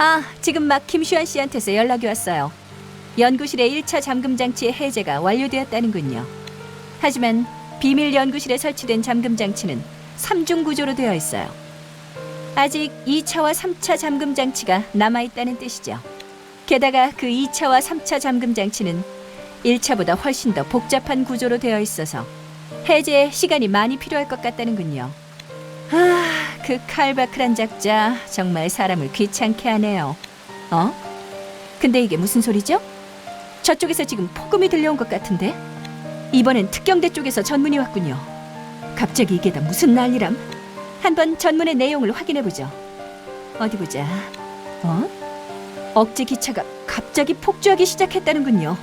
아, 지금 막 김슈환 씨한테서 연락이 왔어요. 연구실의 1차 잠금 장치의 해제가 완료되었다는군요. 하지만 비밀 연구실에 설치된 잠금 장치는 3중 구조로 되어 있어요. 아직 2차와 3차 잠금 장치가 남아 있다는 뜻이죠. 게다가 그 2차와 3차 잠금 장치는 1차보다 훨씬 더 복잡한 구조로 되어 있어서 해제에 시간이 많이 필요할 것 같다는군요. 아, 그 칼바크란 작자 정말 사람을 귀찮게 하네요. 어? 근데 이게 무슨 소리죠? 저쪽에서 지금 폭음이 들려온 것 같은데? 이번엔 특경대 쪽에서 전문이 왔군요. 갑자기 이게 다 무슨 난리람? 한번 전문의 내용을 확인해 보죠. 어디 보자. 어? 억제 기차가 갑자기 폭주하기 시작했다는군요.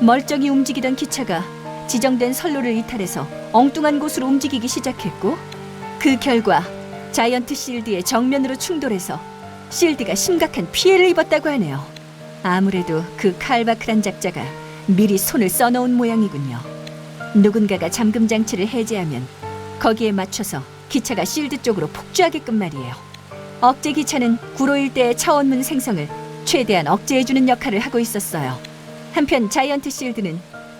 멀쩡히 움직이던 기차가 지정된 선로를 이탈해서 엉뚱한 곳으로 움직이기 시작했고 그 결과 자이언트 실드의 정면으로 충돌해서 실드가 심각한 피해를 입었다고 하네요. 아무래도 그 칼바크란 작자가 미리 손을 써놓은 모양이군요. 누군가가 잠금 장치를 해제하면 거기에 맞춰서 기차가 실드 쪽으로 폭주하게끔 말이에요. 억제 기차는 구로 일대의 차원문 생성을 최대한 억제해주는 역할을 하고 있었어요. 한편 자이언트 실드는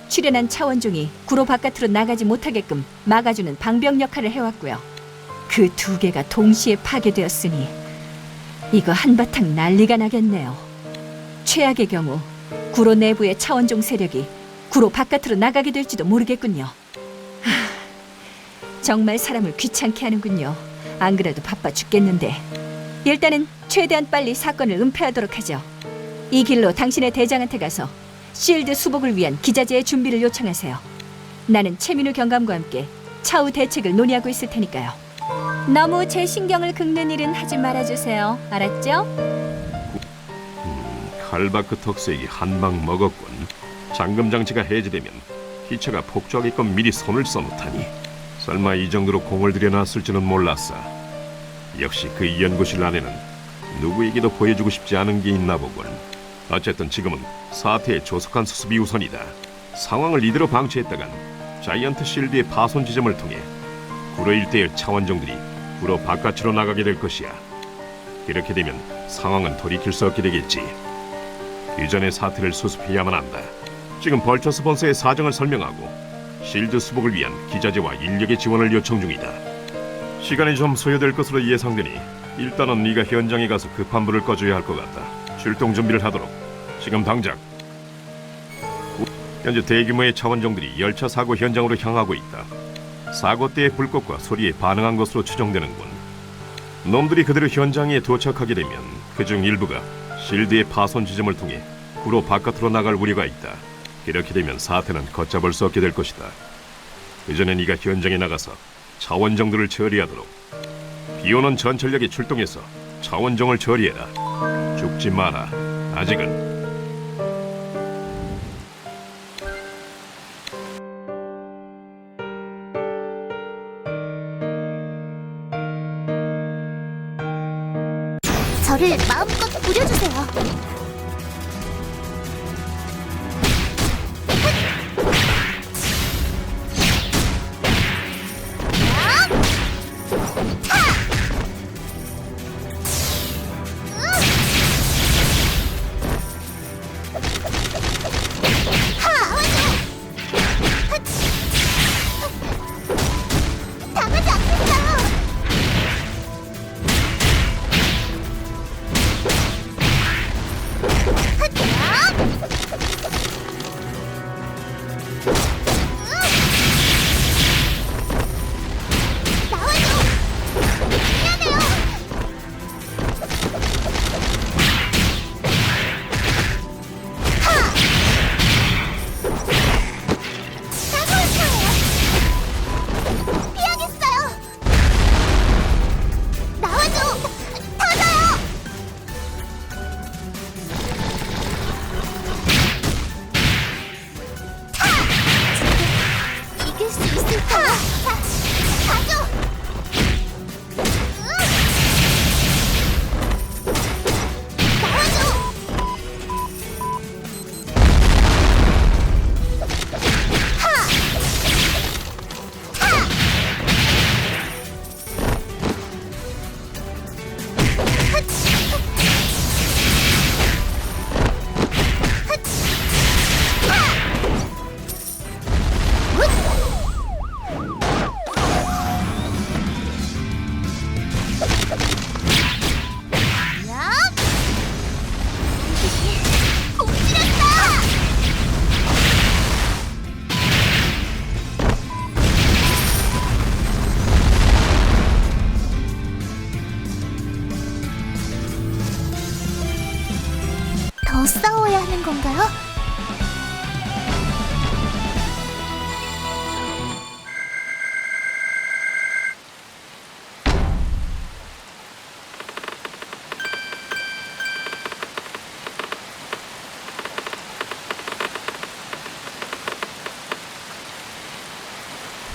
출연한 차원종이 구로 바깥으로 나가지 못하게끔 막아주는 방벽 역할을 해왔고요. 그 두 개가 동시에 파괴되었으니 이거 한바탕 난리가 나겠네요. 최악의 경우 구로 내부의 차원종 세력이 구로 바깥으로 나가게 될지도 모르겠군요. 하, 정말 사람을 귀찮게 하는군요. 안 그래도 바빠 죽겠는데. 일단은 최대한 빨리 사건을 은폐하도록 하죠. 이 길로 당신의 대장한테 가서 실드 수복을 위한 기자재의 준비를 요청하세요. 나는 최민우 경감과 함께 차후 대책을 논의하고 있을 테니까요. 너무 제 신경을 긁는 일은 하지 말아주세요. 알았죠? 칼바크 턱색이 한방 먹었군. 잠금 장치가 해제되면 기차가 폭주하게끔 미리 손을 써놓다니. 설마 이 정도로 공을 들여놨을지는 몰랐어. 역시 그 연구실 안에는 누구에게도 보여주고 싶지 않은 게 있나 보군. 어쨌든 지금은 사태의 조속한 수습이 우선이다. 상황을 이대로 방치했다간 자이언트 실드의 파손 지점을 통해 구로 일대의 차원종들이 구로 바깥으로 나가게 될 것이야. 이렇게 되면 상황은 돌이킬 수 없게 되겠지. 이전의 사태를 수습해야만 한다. 지금 벌처스 본사의 사정을 설명하고 실드 수복을 위한 기자재와 인력의 지원을 요청 중이다. 시간이 좀 소요될 것으로 예상되니 일단은 네가 현장에 가서 급한 불을 꺼줘야 할 것 같다. 출동 준비를 하도록. 지금 당장. 현재 대규모의 차원종들이 열차 사고 현장으로 향하고 있다. 사고 때의 불꽃과 소리에 반응한 것으로 추정되는군. 놈들이 그대로 현장에 도착하게 되면 그중 일부가 실드의 파손 지점을 통해 구로 바깥으로 나갈 우려가 있다. 이렇게 되면 사태는 걷잡을 수 없게 될 것이다. 그 전에 네가 현장에 나가서 차원정들을 처리하도록. 비오는 전철역에 출동해서 차원정을 처리해라. 죽지 마라. 아직은. 저를 마음껏 부려주세요.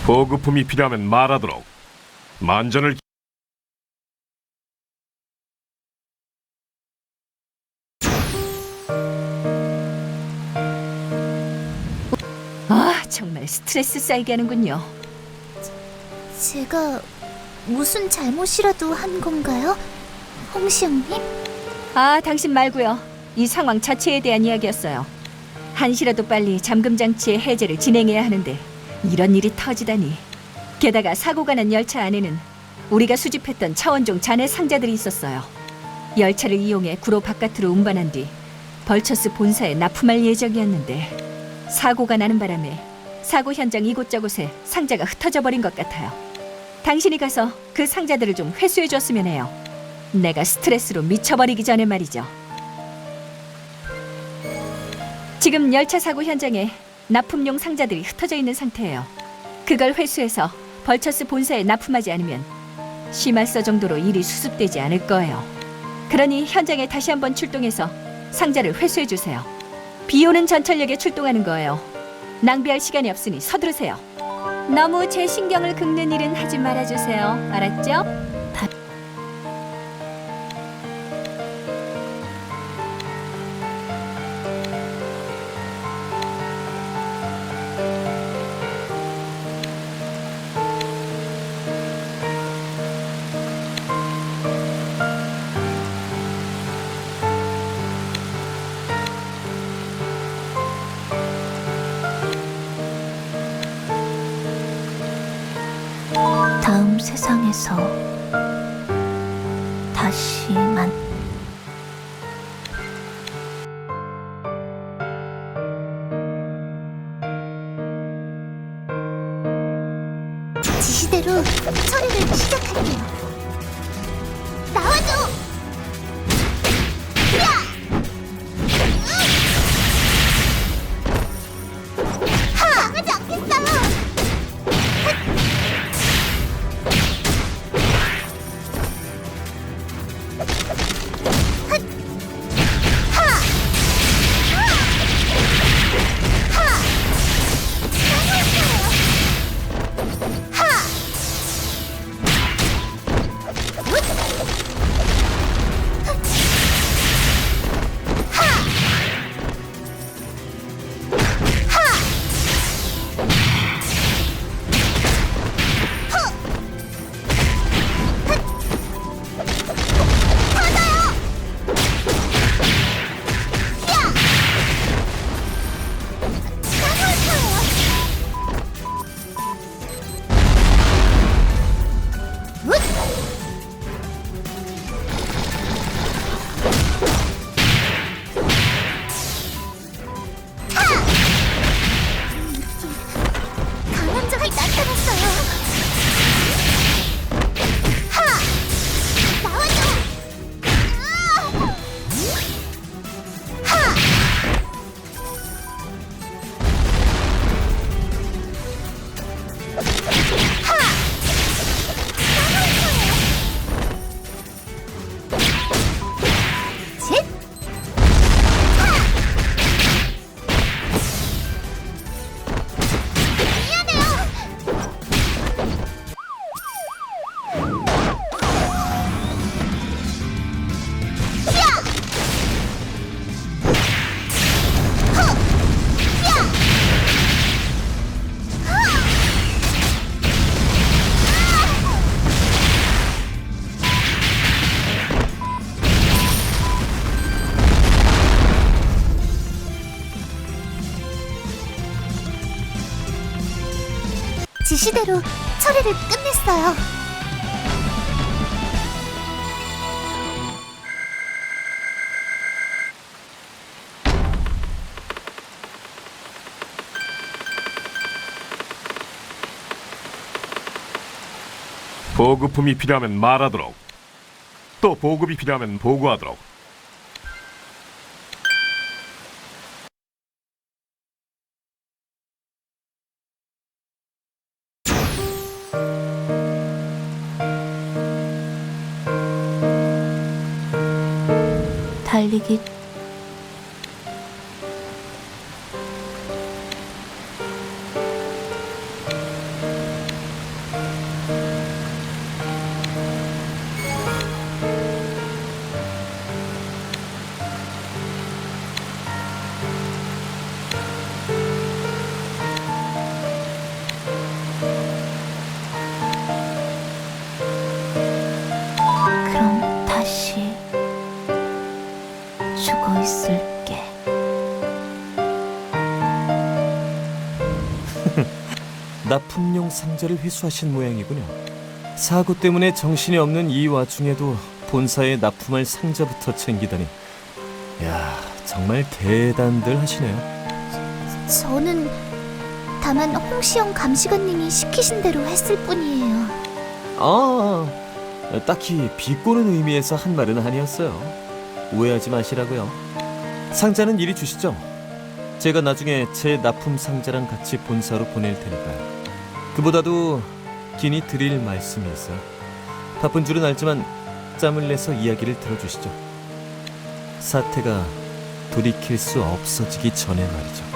보급품이 필요하면 말하도록. 만전을 기- 아, 정말 스트레스 쌓이게 하는군요. 제가 무슨 잘못이라도 한 건가요? 홍시영님? 아, 당신 말고요. 이 상황 자체에 대한 이야기였어요. 한시라도 빨리 잠금 장치의 해제를 진행해야 하는데 이런 일이 터지다니. 게다가 사고가 난 열차 안에는 우리가 수집했던 차원종 잔해 상자들이 있었어요. 열차를 이용해 구로 바깥으로 운반한 뒤 벌처스 본사에 납품할 예정이었는데 사고가 나는 바람에 사고 현장 이곳저곳에 상자가 흩어져 버린 것 같아요. 당신이 가서 그 상자들을 좀 회수해 줬으면 해요. 내가 스트레스로 미쳐버리기 전에 말이죠. 지금 열차 사고 현장에 납품용 상자들이 흩어져 있는 상태예요. 그걸 회수해서 벌처스 본사에 납품하지 않으면 심할서 정도로 일이 수습되지 않을 거예요. 그러니 현장에 다시 한번 출동해서 상자를 회수해 주세요. 비 오는 전철역에 출동하는 거예요. 낭비할 시간이 없으니 서두르세요. 너무 제 신경을 긁는 일은 하지 말아 주세요. 알았죠? 다음 세상에서 다시 만 지시대로 처리를 끝냈어요. 보급품이 필요하면 말하도록. 또 보급이 필요하면 보고하도록. 달리 납품용 상자를 회수하신 모양이군요. 사고 때문에 정신이 없는 이 와중에도 본사에 납품할 상자부터 챙기다니. 야, 정말 대단들 하시네요. 저는 다만 홍시영 감시관님이 시키신 대로 했을 뿐이에요. 아, 딱히 비꼬는 의미에서 한 말은 아니었어요. 오해하지 마시라고요. 상자는 이리 주시죠. 제가 나중에 제 납품 상자랑 같이 본사로 보낼 테니까요. 그보다도 긴히 드릴 말씀이 있어요. 바쁜 줄은 알지만 짬을 내서 이야기를 들어주시죠. 사태가 돌이킬 수 없어지기 전에 말이죠.